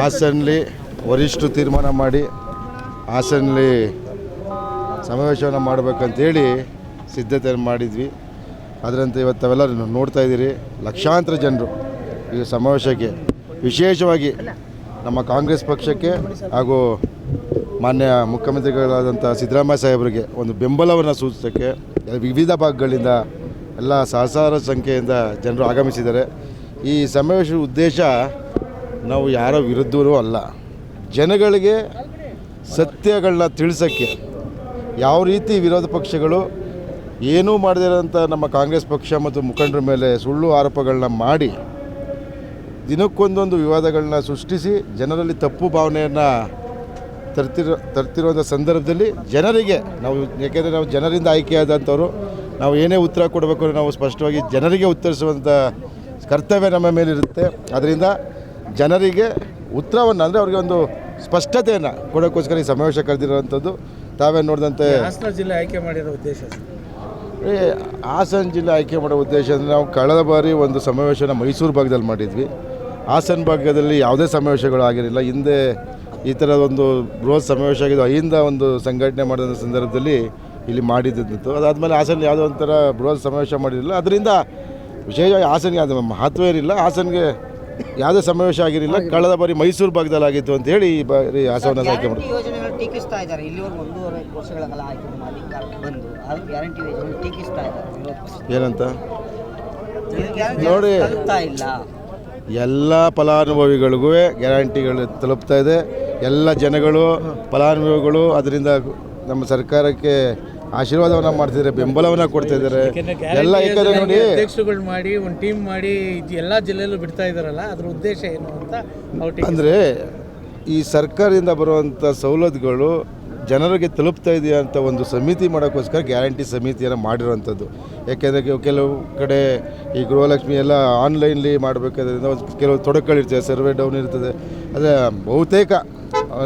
ಹಾಸನಲ್ಲಿ ವರಿಷ್ಠರು ತೀರ್ಮಾನ ಮಾಡಿ ಹಾಸನಲ್ಲಿ ಸಮಾವೇಶವನ್ನು ಮಾಡಬೇಕಂತೇಳಿ ಸಿದ್ಧತೆ ಮಾಡಿದ್ವಿ. ಅದರಂತೆ ಇವತ್ತು ನೋಡ್ತಾ ಇದ್ದೀರಿ. ಲಕ್ಷಾಂತರ ಜನರು ಈ ಸಮಾವೇಶಕ್ಕೆ, ವಿಶೇಷವಾಗಿ ನಮ್ಮ ಕಾಂಗ್ರೆಸ್ ಪಕ್ಷಕ್ಕೆ ಹಾಗೂ ಮಾನ್ಯ ಮುಖ್ಯಮಂತ್ರಿಗಳಾದಂಥ ಸಿದ್ದರಾಮಯ್ಯ ಸಾಹೇಬರಿಗೆ ಒಂದು ಬೆಂಬಲವನ್ನು ಸೂಚಿಸೋಕ್ಕೆ ವಿವಿಧ ಭಾಗಗಳಿಂದ ಎಲ್ಲ ಸಹಸ್ರಾರು ಸಂಖ್ಯೆಯಿಂದ ಜನರು ಆಗಮಿಸಿದ್ದಾರೆ. ಈ ಸಮಾವೇಶದ ಉದ್ದೇಶ ನಾವು ಯಾರ ವಿರುದ್ಧವೂ ಅಲ್ಲ. ಜನಗಳಿಗೆ ಸತ್ಯಗಳನ್ನ ತಿಳಿಸೋಕ್ಕೆ ಯಾವ ರೀತಿ ವಿರೋಧ ಪಕ್ಷಗಳು ಏನೂ ಮಾಡದಿರೋಂಥ ನಮ್ಮ ಕಾಂಗ್ರೆಸ್ ಪಕ್ಷ ಮತ್ತು ಮುಖಂಡರ ಮೇಲೆ ಸುಳ್ಳು ಆರೋಪಗಳನ್ನ ಮಾಡಿ ದಿನಕ್ಕೊಂದೊಂದು ವಿವಾದಗಳನ್ನ ಸೃಷ್ಟಿಸಿ ಜನರಲ್ಲಿ ತಪ್ಪು ಭಾವನೆಯನ್ನು ತರ್ತಿರೋ, ತರ್ತಿರೋಂಥ ಸಂದರ್ಭದಲ್ಲಿ ಜನರಿಗೆ ನಾವು, ಯಾಕೆಂದರೆ ನಾವು ಜನರಿಂದ ಆಯ್ಕೆಯಾದಂಥವ್ರು, ನಾವು ಏನೇ ಉತ್ತರ ಕೊಡಬೇಕು ನಾವು ಸ್ಪಷ್ಟವಾಗಿ ಜನರಿಗೆ ಉತ್ತರಿಸುವಂಥ ಕರ್ತವ್ಯ ನಮ್ಮ ಮೇಲಿರುತ್ತೆ. ಅದರಿಂದ ಜನರಿಗೆ ಉತ್ತರವನ್ನು ಅಂದರೆ ಅವ್ರಿಗೆ ಒಂದು ಸ್ಪಷ್ಟತೆಯನ್ನು ಕೊಡೋಕ್ಕೋಸ್ಕರ ಈ ಸಮಾವೇಶ ಕರೆದಿರುವಂಥದ್ದು. ತಾವೇ ನೋಡಿದಂತೆ ಹಾಸನ ಜಿಲ್ಲೆ ಆಯ್ಕೆ ಮಾಡಿರೋ ಉದ್ದೇಶ ಏ ಹಾಸನ ಜಿಲ್ಲೆ ಆಯ್ಕೆ ಮಾಡೋ ಉದ್ದೇಶ ಅಂದರೆ ನಾವು ಕಳೆದ ಬಾರಿ ಒಂದು ಸಮಾವೇಶನ ಮೈಸೂರು ಭಾಗದಲ್ಲಿ ಮಾಡಿದ್ವಿ. ಹಾಸನ ಭಾಗದಲ್ಲಿ ಯಾವುದೇ ಸಮಾವೇಶಗಳು ಆಗಿರಲಿಲ್ಲ. ಹಿಂದೆ ಈ ಥರದ ಒಂದು ಬೃಹತ್ ಸಮಾವೇಶ ಆಗಿದ್ದು ಅಹಿಂದ ಒಂದು ಸಂಘಟನೆ ಮಾಡಿದ ಸಂದರ್ಭದಲ್ಲಿ ಇಲ್ಲಿ ಮಾಡಿದ್ದಿತ್ತು ಅದಾದಮೇಲೆ ಹಾಸನ ಯಾವುದೋ ಒಂಥರ ಬೃಹತ್ ಸಮಾವೇಶ ಮಾಡಿರಲಿಲ್ಲ. ಅದರಿಂದ ವಿಶೇಷವಾಗಿ ಹಾಸನಿಗೆ ಅದು ಮಹತ್ವ ಏನಿಲ್ಲ. ಹಾಸನಿಗೆ ಯಾವುದೇ ಸಮಾವೇಶ ಆಗಿರಲಿಲ್ಲ ಕಳೆದ ಬಾರಿ ಮೈಸೂರು ಭಾಗದಲ್ಲಿ ಆಗಿತ್ತು ಅಂತ ಹೇಳಿ ಈ ಬಾರಿ ಆಸವನ್ನ ಆಯ್ಕೆ ಮಾಡಿದ್ವಿ ಗ್ಯಾರಂಟಿ ಯೋಜನೆಗಳು ಟೀಕಿಸ್ತಾ ಇದ್ದಾರೆ. ಇಲ್ಲಿವರೆಗೂ ಒಂದೂವರೆ ವರ್ಷಗಳ ಕಾಲ ಆಯ್ತು ನಮ್ಮ ಅಧಿಕಾರಕ್ಕೆ ಬಂದು. ಅದು ಗ್ಯಾರಂಟಿ ಯೋಜನೆ ಟೀಕಿಸ್ತಾ ಇದ್ದಾರೆ. ವಿರೋಧ ಪಕ್ಷ. ಏನಂತ? ನೋಡಿ. ತಲುಪ್ತಾ ಇಲ್ಲ. ಎಲ್ಲ ಫಲಾನುಭವಿಗಳಿಗೂ ಗ್ಯಾರಂಟಿಗಳು ತಲುಪ್ತಾ ಇದೆ. ಎಲ್ಲ ಜನಗಳು ಫಲಾನುಭವಿಗಳು ಅದರಿಂದ ನಮ್ಮ ಸರ್ಕಾರಕ್ಕೆ ಆಶೀರ್ವಾದವನ್ನು ಮಾಡ್ತಿದ್ದಾರೆ ಬೆಂಬಲವನ್ನ ಕೊಡ್ತಾ ಇದ್ದಾರೆ. ಎಲ್ಲ ಯಾಕಂದರೆ ನೋಡಿ. ಅಧ್ಯಕ್ಷರುಗಳು ಮಾಡಿ ಒಂದು ಟೀಮ್ ಮಾಡಿ ಎಲ್ಲ ಜಿಲ್ಲೆಯಲ್ಲೂ ಬಿಡ್ತಾ ಇದ್ದಾರಲ್ಲ ಅದ್ರ ಉದ್ದೇಶ ಏನು ಅಂತ ಅಂದರೆ ಈ ಸರ್ಕಾರದಿಂದ ಬರುವಂಥ ಸವಲತ್ತುಗಳು ಜನರಿಗೆ ತಲುಪ್ತಾ ಇದೆಯಾ ಅಂತ ಒಂದು ಸಮಿತಿ ಮಾಡೋಕ್ಕೋಸ್ಕರ ಗ್ಯಾರಂಟಿ ಸಮಿತಿಯನ್ನು ಮಾಡಿರೋವಂಥದ್ದು. ಯಾಕೆಂದರೆ ಕೆಲ- ಕೆಲವು ಕಡೆ ಈ ಗೃಹಲಕ್ಷ್ಮಿ ಎಲ್ಲ ಆನ್ಲೈನ್ಲಿ ಮಾಡಬೇಕಾದ್ರಿಂದ ಒಂದು ಕೆಲವು ತೊಡಕುಗಳಿರ್ತದೆ ಸರ್ವೆ ಡೌನ್ ಇರ್ತದೆ. ಅದೇ ಬಹುತೇಕ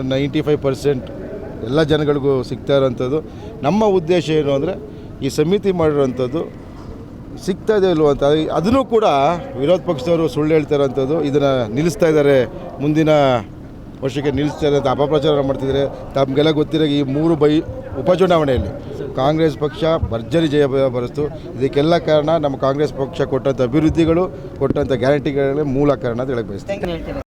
ನೈಂಟಿ ಫೈವ್ ಪರ್ಸೆಂಟ್ ಎಲ್ಲ ಜನಗಳಿಗೂ ಸಿಗ್ತಾ ಇರೋಂಥದ್ದು. ನಮ್ಮ ಉದ್ದೇಶ ಏನು ಅಂದರೆ, ಈ ಸಮಿತಿ ಮಾಡಿರೋಂಥದ್ದು ಸಿಗ್ತಾ ಇದೆ ಇಲ್ವೋ ಅಂತ. ಅದನ್ನು ಕೂಡ ವಿರೋಧ ಪಕ್ಷದವರು ಸುಳ್ಳು ಹೇಳ್ತಾ ಇರೋಂಥದ್ದು. ಇದನ್ನು ನಿಲ್ಲಿಸ್ತಾ ಇದ್ದಾರೆ. ಮುಂದಿನ ವರ್ಷಕ್ಕೆ ನಿಲ್ಲಿಸ್ತಾ ಇದ್ದಾರೆ ಅಂತ ಅಪಪ್ರಚಾರ ಮಾಡ್ತಿದ್ದಾರೆ. ತಮಗೆಲ್ಲ ಗೊತ್ತಿರೋ ಈ ಮೂರು ಬೈ ಉಪಚುನಾವಣೆಯಲ್ಲಿ ಕಾಂಗ್ರೆಸ್ ಪಕ್ಷ ಭರ್ಜರಿ ಜಯ ಬರೆಸ್ತು. ಇದಕ್ಕೆಲ್ಲ ಕಾರಣ ನಮ್ಮ ಕಾಂಗ್ರೆಸ್ ಪಕ್ಷ ಕೊಟ್ಟಂಥ ಅಭಿವೃದ್ಧಿಗಳು, ಕೊಟ್ಟಂಥ ಗ್ಯಾರಂಟಿಗಳೇ ಮೂಲ ಕಾರಣ ಅಂತ ಹೇಳಕ್ಕೆ ಬಯಸ್ತೀನಿ.